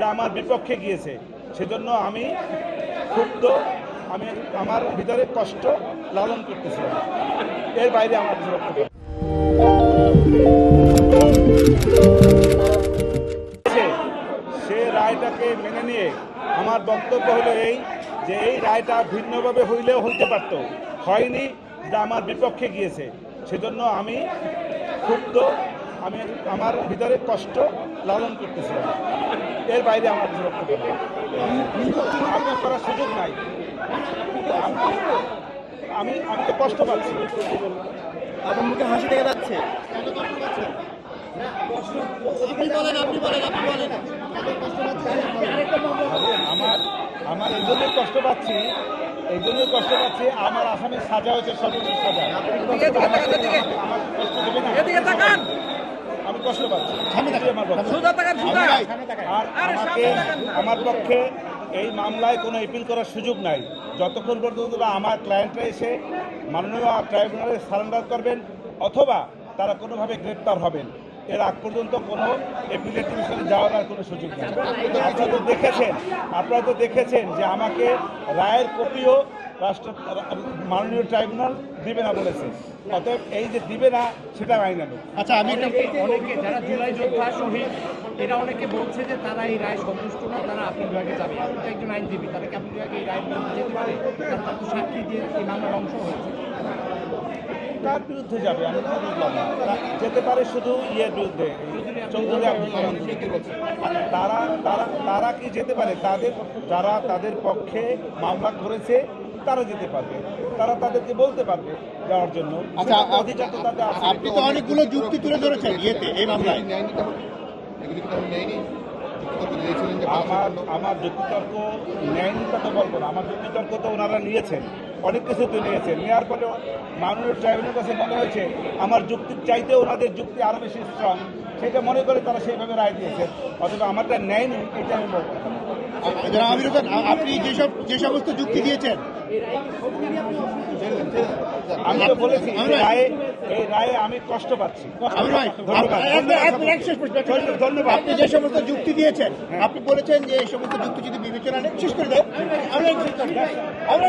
যা আমার বিপক্ষে গিয়েছে। সেজন্য আমি ক্ষুব্ধ, আমি আমার ভিতরে কষ্ট লালন করতেছি। এর বাইরে আমার কিছু সে রায়টাকে মেনে নিয়ে আমার বক্তব্য হলো এই যে, এই রায়টা ভিন্নভাবে হইলেও হইতে পারত। হয়নি যা আমার বিপক্ষে গিয়েছে। সেজন্য আমি ক্ষুব্ধ আমি আমার ভিতরে কষ্ট লালন করতেছিলাম এর বাইরে আমার কিছু আপনার করার সুযোগ নাই। আমি আমি তো কষ্ট পাচ্ছি। আপনার মুখে হাসি দেখা যাচ্ছে। আমার আমার এই জন্যই কষ্ট পাচ্ছি। এই জন্যই কষ্ট পাচ্ছি আমার আসামের সাজা হয়েছে সর্বোচ্চ সাজা। আমার কষ্ট দেবে না। এদিকে তাকান। আমি কষ্ট পাচ্ছি। আমার বক্তব্য। সোজা তাকান সোজা। আর আমার পক্ষে এই মামলায় কোনো এপিল করার সুযোগ নাই। যতক্ষণ পর্যন্ত আমার ক্লায়েন্টরা এসে মাননীয় ট্রাইব্যুনালে সারেন্ডার করবেন অথবা তারা কোনোভাবে গ্রেপ্তার হবেন। এর আগ পর্যন্ত কোনো ডিভিশনে যাওয়ার আর কোনো সুযোগ নেই। আপনারা তো দেখেছেন, আপনারা তো দেখেছেন যে আমাকে রায়ের কপিও রাষ্ট্র, মাননীয় ট্রাইব্যুনাল দিবে না বলেছে। অতএব এই যে দিবে না, সেটা আইন আচ্ছা আমি অনেকে, যারা জুলাই যোদ্ধা, শহীদ, এরা অনেকে বলছে যে তারা এই রায় সন্তুষ্ট না, তারা আপিল বিভাগে যাবে। আপনি একজন আইনজীবী তাদেরকে আপিল বিভাগে এই রায় যেতে পারে? তার তো সাক্ষী দিয়ে এই মামলার অংশ হয়েছে। কার বিরুদ্ধে যাবে? আমি তো না। যেতে পারে শুধু ইয়ের বিরুদ্ধে। চৌধুরী তারা তারা তারা কি যেতে পারে? তাদের যারা তাদের পক্ষে মামলা করেছে তারা যেতে পারবে। তারা তাদেরকে বলতে পারবে যাওয়ার জন্য। আচ্ছা আপনি তো অনেকগুলো যুক্তি তুলে ধরেছেন ইয়েতে এই মামলায়। আমার আমার যুক্তিতর্ক নেয়নি তা তো বলব না। আমার যুক্তিতর্ক তো ওনারা নিয়েছেন। অনেক কিছু তো নিয়েছেন নেওয়ার পরে মাননীয় ট্রাইব্যুনালের কাছে মনে হয়েছে আমার যুক্তির চাইতে ওনাদের যুক্তি আরও বেশি স্ট্রং। সেটা মনে করে তারা সেইভাবে রায় দিয়েছে। অথবা আমারটা নেয়নি এটা আমি বলব। আমির হোসেন আপনি যেসব যে সমস্ত যুক্তি দিয়েছেন। আমি তো বলেছি এই রায়ে এই রায়ে আমি কষ্ট পাচ্ছি। ধন্যবাদ। আপনি যে সমস্ত যুক্তি দিয়েছেন আপনি বলেছেন যে এই সমস্ত যুক্তি যদি বিবেচনা নেন শেষ করে দেয় আমরা